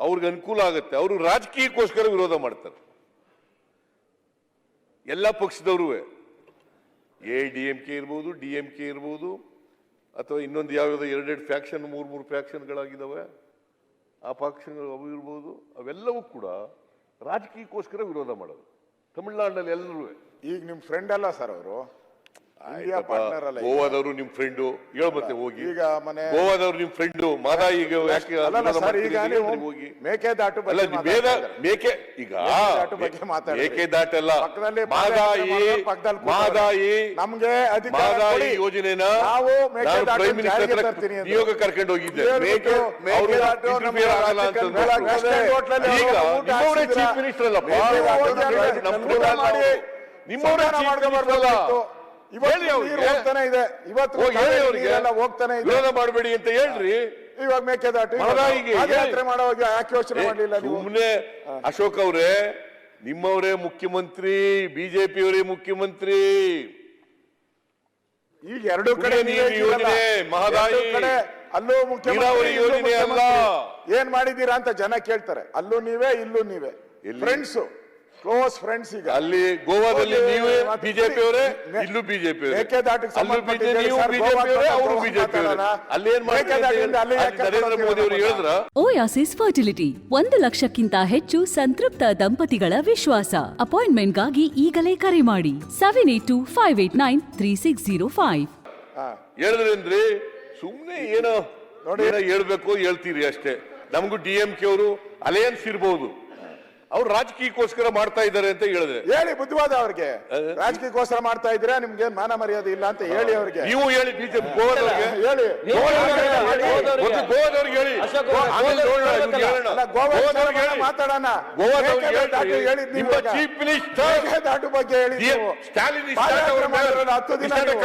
ಅವ್ರಿಗೆ ಅನುಕೂಲ ಆಗುತ್ತೆ. ಅವರು ರಾಜಕೀಯಕ್ಕೋಸ್ಕರ ವಿರೋಧ ಮಾಡ್ತಾರೆ. ಎಲ್ಲ ಪಕ್ಷದವರು ಎ, ಡಿ, ಎಂ, ಕೆ ಇರ್ಬೋದು, ಡಿ, ಎಂ, ಕೆ ಇರ್ಬೋದು, ಅಥವಾ ಇನ್ನೊಂದು ಯಾವ್ಯಾವುದೋ ಎರಡೆರಡು ಫ್ಯಾಕ್ಷನ್, ಮೂರು ಮೂರು ಫ್ಯಾಕ್ಷನ್ಗಳಾಗಿದ್ದಾವೆ. ಆ ಪಕ್ಷಗಳು ಅವು ಇರ್ಬೋದು. ಅವೆಲ್ಲವೂ ಕೂಡ ರಾಜಕೀಯಕ್ಕೋಸ್ಕರ ವಿರೋಧ ಮಾಡೋದು. ತಮಿಳ್ನಾಡಿನಲ್ಲಿ ಎಲ್ಲರೂ ಈಗ ನಿಮ್ಮ ಫ್ರೆಂಡ್ ಅಲ್ಲ ಸರ್ ಅವರು? ಇಂಡಿಯಾ ಪಾರ್ಟ್ನರ್ ಅಲ್ಲ ಈಗ. ಗೋವಾದವರು ನಿಮ್ ಫ್ರೆಂಡು ಹೇಳ ಮತ್ತೆ ಹೋಗಿ. ಈಗ ಮನೆ ಗೋವಾದವ್ರು ನಿಮ್ ಫ್ರೆಂಡು ಮದ ಈಗ? ಹೋಗಿ? ಮೇಕೆದಾಟು ಅಲ್ಲ ಇದ್ದಾರೆ. ಮೇಕೆ ಈಗ ಮೇಕೆದಾಟು ಬಗ್ಗೆ ಮಾತಾಡ್ರಿ. ಮೇಕೆ ದಾಟಲ್ಲ. ಪಕ್ಕದಲ್ಲಿ ಮಾದಾಯಿ ಮಾದಾಯಿ ನಮ್ಗೆ ಮಾದಾಯಿ. ಯೋಜನೆನ ನಾವು ಪ್ರೈಮ್ ಮಿನಿಸ್ಟರ್. ನಿಯೋಗ ಕರ್ಕೊಂಡು ಹೋಗಿದ್ದೆ. ಮೇಕೆ ಈಗ ನಿಮ್ಮವರೇ ಚೀಫ್ ಮಿನಿಸ್ಟರ್ ಅಲ್ಲಪ್ಪ ನಿಮ್ಮವರೇ ಸಂಧಾನ ಹೋಗ್ತಾನೆ ಇದೆ. ಇವತ್ತು ಹೋಗ್ತಾನೆ ಇದೆ. ವಿರೋಧ ಮಾಡಬೇಡಿ ಅಂತ ಹೇಳ್ರಿ. ಇವಾಗ ಮೇಕೆದಾಟು ಯಾತ್ರೆ. ಮಾಡುವಾಗ ಯಾಕೆ ಯೋಚನೆ ಮಾಡಲಿಲ್ಲ ಸುಮ್ಮನೆ ಅಶೋಕ್ ಅವರೇ ನಿಮ್ಮವರೇ ಮುಖ್ಯಮಂತ್ರಿ ಬಿಜೆಪಿಯವರೇ ಮುಖ್ಯಮಂತ್ರಿ. ಈಗ ಎರಡು ಕಡೆ ಯೋಜನೆ, ಮಹದಾಯಿ, ಕಡೆ ಅಲ್ಲೂ ಮುಖ್ಯಮಂತ್ರಿ ಯೋಜನೆ ಅಲ್ಲ. ಏನ್ ಮಾಡಿದೀರಾ ಅಂತ ಜನ ಕೇಳ್ತಾರೆ. ಅಲ್ಲೂ ನೀವೇ ಇಲ್ಲೂ ನೀವೇ? ಫ್ರೆಂಡ್ಸ್ ಕ್ಲೋಸ್ ಫ್ರೆಂಡ್ಸ್ ಈಗ. ಅಲ್ಲಿ ಗೋವಾದಲ್ಲಿ ನೀವೇ ಬಿಜೆಪಿ ಅವರೇ ಇಲ್ಲೂ ಬಿಜೆಪಿ ಓಯಾಸಿಸ್ ಫರ್ಟಿಲಿಟಿ ಒಂದು ಲಕ್ಷಕ್ಕಿಂತ ಹೆಚ್ಚು ಸಂತೃಪ್ತ ದಂಪತಿಗಳ ವಿಶ್ವಾಸ. ಅಪಾಯಿಂಟ್ಮೆಂಟ್ಗಾಗಿ ಈಗಲೇ ಕರೆ ಮಾಡಿ. Seven eight two five eight nine three six zero five. ಹೇಳಿದ್ರೇನ್ರಿ? ಸುಮ್ನೆ ಏನೋ ನೋಡಿ. ಏನೋ ಹೇಳ್ಬೇಕು ಹೇಳ್ತೀರಿ ಅಷ್ಟೇ. ನಮಗೂ ಡಿ ಎಂ ಕೆ ಅವರು ಅಲಯನ್ಸ್ ಇರ್ಬೋದು. ಅವ್ರು ರಾಜಕೀಯಕ್ಕೋಸ್ಕರ ಮಾಡ್ತಾ ಇದ್ದಾರೆ ಅಂತ ಹೇಳಿದ್ರೆ. ಹೇಳಿ ಬುದ್ಧಿವಾದ ಅವ್ರಿಗೆ. ರಾಜಕೀಯಕ್ಕೋಸ್ಕರ ಮಾಡ್ತಾ ಇದ್ರೆ ನಿಮ್ಗೆ ಮಾನ ಮರ್ಯಾದೆ ಇಲ್ಲ ಅಂತ ಹೇಳಿ ಅವ್ರಿಗೆ. ನೀವು ಹೇಳಿ ಬಿಜೆಪಿ ಗೋವಾದವ್ರಿಗೆ ಹೇಳಿ. ಗೋವಾದವ್ರಿಗೆ ಹೇಳಿ. ಹೇಳಿ. ಒಂದು ಗೋವಾದವ್ರಿಗೆ ಹೇಳಿ. ಆಮೇಲೆ ನೋಡೋಣ ಇವ್ರಿಗೆ ಹೇಳೋಣ ಅಲ್ಲ, ಗೋವಾದವ್ರಿಗೆ ಹೇಳಿ. ಮಾತಾಡೋಣ. ಗೋವಾದವ್ರಿಗೆ ಹೇಳಿ. ಹೇಳಿದ್ ನೀವು ನಿಮ್ಮ ಈಗ. ಚೀಫ್ ಮಿನಿಸ್ಟರ್ ಮೇಕೆದಾಟು ಬಗ್ಗೆ ದಿ- ನೀವು. ಸ್ಟಾಲಿನ್ ಪಾದಯಾತ್ರೆ ಮಾಡಿದ್ರಲ್ಲ, ಹತ್ತು ದಿನ ನೀವು.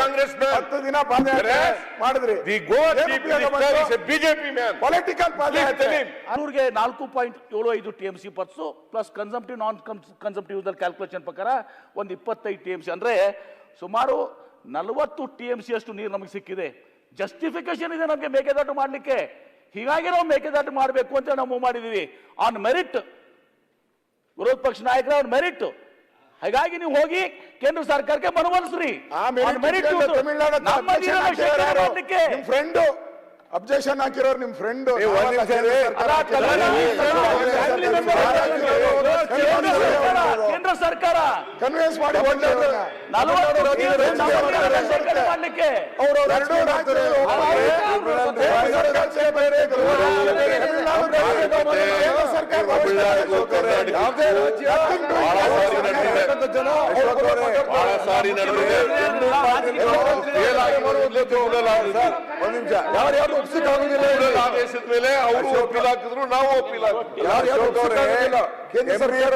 ಹತ್ತು ಪಾದಯಾತ್ರೆ ಮಾಡಿದ್ರಿ. ದಿ ಗೋವಾ ಏನ್ ಚೀಫ್ ಉಪಯೋಗ ಮಿನಿಸ್ಟರ್ ಬಂತು? Is a BJP man political ಪಾದಯಾತ್ರೆ ಆರೂರಿಗೆ ನಾಲ್ಕು ಪಾಯಿಂಟ್ ಏಳು ಐದು T M C purse plus consumptive non consumptive calculation ಪ್ರಕಾರ ಒಂದು ಇಪ್ಪತ್ತೈದು ಟಿ ಎಂ ಸಿ ಅಂದರೆ ಸುಮಾರು ನಲವತ್ತು ಟಿ ಎಂ ಸಿ ಅಷ್ಟು ನೀರು ನಮಗೆ ಸಿಕ್ಕಿದೆ. ಜಸ್ಟಿಫಿಕೇಶನ್ ಇದೆ ನಮಗೆ ಮೇಕೆದಾಟು ಮಾಡಲಿಕ್ಕೆ. ಹೀಗಾಗಿ ನಾವು ಮೇಕೆದಾಟು ಮಾಡಬೇಕು ಅಂತ ನಾವು ಮಾಡಿದ್ದೀವಿ ಆನ್ ಮೆರಿಟ್ ವಿರೋಧ ಪಕ್ಷ ನಾಯಕರ ಆನ್ ಮೆರಿಟ್ ಹಾಗಾಗಿ ನೀವು ಹೋಗಿ ಕೇಂದ್ರ ಸರ್ಕಾರಕ್ಕೆ ಮನವೊಲಿಸ್ರಿ. ಫ್ರೆಂಡ್ ಅಬ್ಜೆಕ್ಷನ್ ಹಾಕಿರೋರು ನಿಮ್ ಫ್ರೆಂಡ್ ಕೇಂದ್ರ ಸರ್ಕಾರ, ಕನ್ವಿನ್ಸ್ ಮಾಡಿ ಮಾಡ್ಲಿಕ್ಕೆ ಬಹಳ ಸಾರಿ ನಡೆದಿದೆ. ಸಾರಿ ಆಡಳಿತ. ಒಂದ್ ನಿಮಿಷ. ಯಾರು ಯಾರು ಒಪ್ಸಿಕ್ ಆಗುದಿಲ್ಲ ಆದೇಶದ ಮೇಲೆ ಅವರು ಒಪ್ಪಿಲ್ಲ ಹಾಕಿದ್ರು ನಾವು ಒಪ್ಪಿಲ್ಲ. ಹಾಕಿದ್ವಿ ಯಾರು ಯಾರು ಒಪ್ಸಿಕ್ ಆಗುದಿಲ್ಲ ಕೇಂದ್ರ ಸರ್ಕಾರ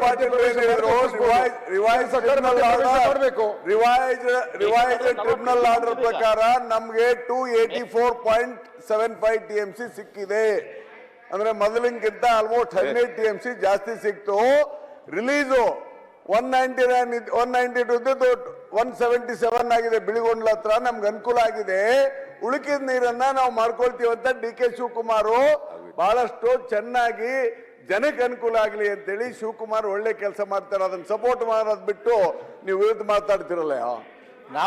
ರಿವೈಸ್ ಮಾಡಬೇಕು ರಿವೈಸ್ ರಿವೈಸ್ ಟ್ರಿಬ್ಯುನಲ್ ಆರ್ಡರ್ ಪ್ರಕಾರ ನಮ್ಗೆ two eighty four point seven five T M C ಸಿಕ್ಕಿದೆ. ಅಂದ್ರೆ ಮೊದಲಿನಕ್ಕಿಂತ ಆಲ್ಮೋಸ್ಟ್ ಹದಿನೈದು ಟಿ ಎಂ ಸಿ ಜಾಸ್ತಿ ಸಿಕ್ತು. Release one ninety nine one ninety two ಇದ್ದದ್ದು ಒನ್ ಸೆವೆಂಟಿ ಸೆವೆನ್ ಆಗಿದೆ ಬಿಳಿಗೊಂಡ್ಲ ಹತ್ರ, ನಮ್ಗೆ ಅನುಕೂಲ ಆಗಿದೆ. ಉಳುಕಿದ ನೀರನ್ನ ನಾವು ಮಾಡ್ಕೊಳ್ತೀವಿ ಅಂತ ಡಿ ಕೆ ಶಿವಕುಮಾರ್ ಬಹಳಷ್ಟು ಚೆನ್ನಾಗಿ ಜನಕ್ಕೆ ಅನುಕೂಲ ಆಗಲಿ ಅಂತೇಳಿ ಶಿವಕುಮಾರ್ ಒಳ್ಳೆ ಕೆಲಸ ಮಾಡ್ತಾರೆ, ಅದನ್ನ ಸಪೋರ್ಟ್ ಮಾಡೋದ್ ಬಿಟ್ಟು ನೀವು ವಿರುದ್ಧ ಮಾತಾಡ್ತಿರಲ್ಲ